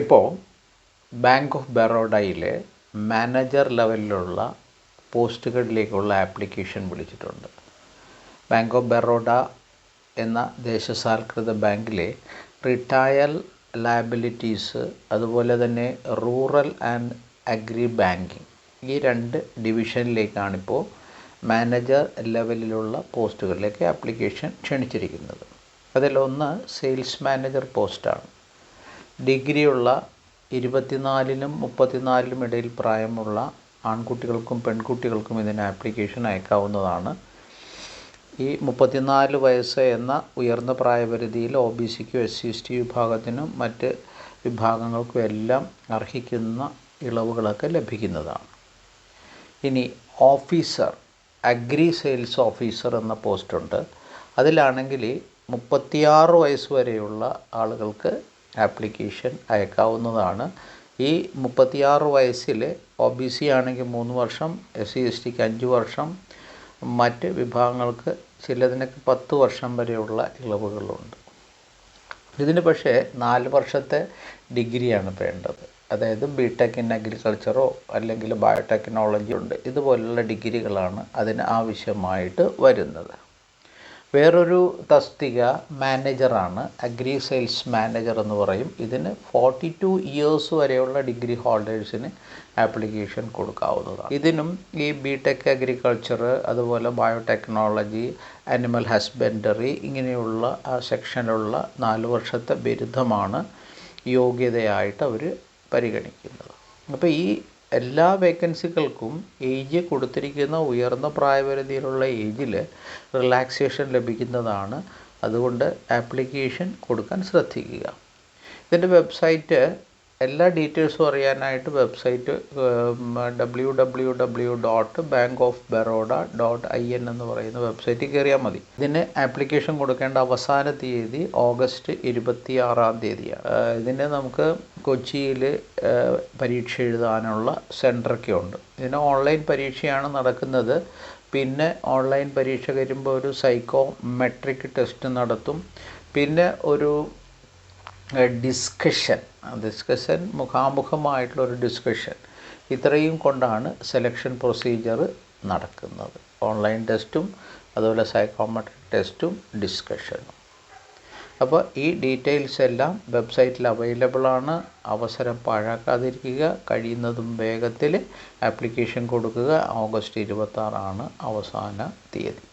ഇപ്പോൾ bank of ബറോഡയിലെ manager ലെവലിലുള്ള പോസ്റ്റുകളിലേക്കുള്ള ആപ്ലിക്കേഷൻ വിളിച്ചിട്ടുണ്ട്. ബാങ്ക് ഓഫ് ബറോഡ എന്ന ദേശസാൽകൃത ബാങ്കിലെ റിട്ടയർ ലയബിലിറ്റീസ് അതുപോലെ തന്നെ റൂറൽ ആൻഡ് അഗ്രി ബാങ്കിങ് ഈ രണ്ട് ഡിവിഷനിലേക്കാണിപ്പോൾ മാനേജർ ലെവലിലുള്ള പോസ്റ്റുകളിലേക്ക് ആപ്ലിക്കേഷൻ ക്ഷണിച്ചിരിക്കുന്നത്. അതിലൊന്ന് സെയിൽസ് മാനേജർ പോസ്റ്റാണ് ഡിഗ്രിയുള്ള ഇരുപത്തിനാലിനും മുപ്പത്തിനാലിനും ഇടയിൽ പ്രായമുള്ള ആൺകുട്ടികൾക്കും പെൺകുട്ടികൾക്കും ഇതിന് ആപ്ലിക്കേഷൻ അയക്കാവുന്നതാണ്. ഈ മുപ്പത്തിനാല് വയസ്സ് എന്ന ഉയർന്ന പ്രായപരിധിയിൽ ഒ ബി സിക്കും എസ് സി എസ് ടി വിഭാഗത്തിനും മറ്റ് വിഭാഗങ്ങൾക്കും എല്ലാം അർഹിക്കുന്ന ഇളവുകളൊക്കെ ലഭിക്കുന്നതാണ്. ഇനി ഓഫീസർ അഗ്രി സെയിൽസ് ഓഫീസർ എന്ന പോസ്റ്റുണ്ട്. അതിലാണെങ്കിൽ മുപ്പത്തിയാറ് വയസ്സ് വരെയുള്ള ആളുകൾക്ക് ആപ്ലിക്കേഷൻ അയക്കാവുന്നതാണ്. ഈ മുപ്പത്തിയാറ് വയസ്സിൽ ഒ ബി സി ആണെങ്കിൽ മൂന്ന് വർഷം എസ് സി എസ് ടിക്ക് അഞ്ച് വർഷം മറ്റ് വിഭാഗങ്ങൾക്ക് ചിലതിനൊക്കെ പത്ത് വർഷം വരെയുള്ള ഇളവുകളുണ്ട്. ഇതിന് പക്ഷേ നാല് വർഷത്തെ ഡിഗ്രിയാണ് വേണ്ടത്. അതായത് ബി ടെക് ഇൻ അഗ്രികൾച്ചറോ അല്ലെങ്കിൽ ബയോടെക്നോളജി ഉണ്ട്. ഇതുപോലുള്ള ഡിഗ്രികളാണ് അതിന് ആവശ്യമായിട്ട് വരുന്നത്. വേറൊരു തസ്തിക മാനേജറാണ് അഗ്രി സെയിൽസ് മാനേജർ എന്ന് പറയും. ഇതിന് ഫോർട്ടി ടു ഇയേഴ്സ് വരെയുള്ള ഡിഗ്രി ഹോൾഡേഴ്സിന് ആപ്ലിക്കേഷൻ കൊടുക്കാവുന്നതാണ്. ഇതിനും ഈ ബി ടെക് അഗ്രികൾച്ചർ അതുപോലെ ബയോടെക്നോളജി അനിമൽ ഹസ്ബൻഡറി ഇങ്ങനെയുള്ള ആ സെക്ഷനിലുള്ള നാല് വർഷത്തെ ബിരുദമാണ് യോഗ്യതയായിട്ട് അവർ പരിഗണിക്കുന്നത്. അപ്പോൾ ഈ എല്ലാ വേക്കൻസികൾക്കും ഏജ് കൊടുത്തിരിക്കുന്ന ഉയർന്ന പ്രായപരിധിയിലുള്ള ഏജിൽ റിലാക്സേഷൻ ലഭിക്കുന്നതാണ്. അതുകൊണ്ട് ആപ്ലിക്കേഷൻ കൊടുക്കാൻ ശ്രദ്ധിക്കുക. ഇതിന്റെ വെബ്സൈറ്റ് എല്ലാ ഡീറ്റെയിൽസും അറിയാനായിട്ട് website W W W dot bank of Baroda dot I N എന്ന് പറയുന്ന വെബ്സൈറ്റിൽ കയറിയാൽ മതി. ഇതിന് ആപ്ലിക്കേഷൻ കൊടുക്കേണ്ട അവസാന തീയതി ഓഗസ്റ്റ് ഇരുപത്തി ആറാം തീയതിയാണ് ഇതിന് നമുക്ക് കൊച്ചിയിൽ പരീക്ഷ എഴുതാനുള്ള സെന്ററൊക്കെ ഉണ്ട്. ഇതിന് ഓൺലൈൻ പരീക്ഷയാണ് നടക്കുന്നത്. പിന്നെ ഓൺലൈൻ പരീക്ഷ വരുമ്പോൾ ഒരു സൈക്കോ മെട്രിക് ടെസ്റ്റ് നടത്തും. പിന്നെ ഒരു ഡിസ്കഷൻ ഡിസ്കഷൻ മുഖാമുഖമായിട്ടുള്ളൊരു ഡിസ്കഷൻ ഇത്രയും കൊണ്ടാണ് സെലക്ഷൻ പ്രൊസീജിയർ നടക്കുന്നത്. ഓൺലൈൻ ടെസ്റ്റും അതുപോലെ സൈക്കോമെട്രിക് ടെസ്റ്റും ഡിസ്കഷനും അപ്പോൾ ഈ ഡീറ്റെയിൽസ് എല്ലാം വെബ്സൈറ്റിൽ അവൈലബിൾ ആണ്. അവസരം പാഴാക്കാതിരിക്കുക കഴിയുന്നതും വേഗത്തിൽ ആപ്ലിക്കേഷൻ കൊടുക്കുക. ഓഗസ്റ്റ് ഇരുപത്താറാണ് അവസാന തീയതി.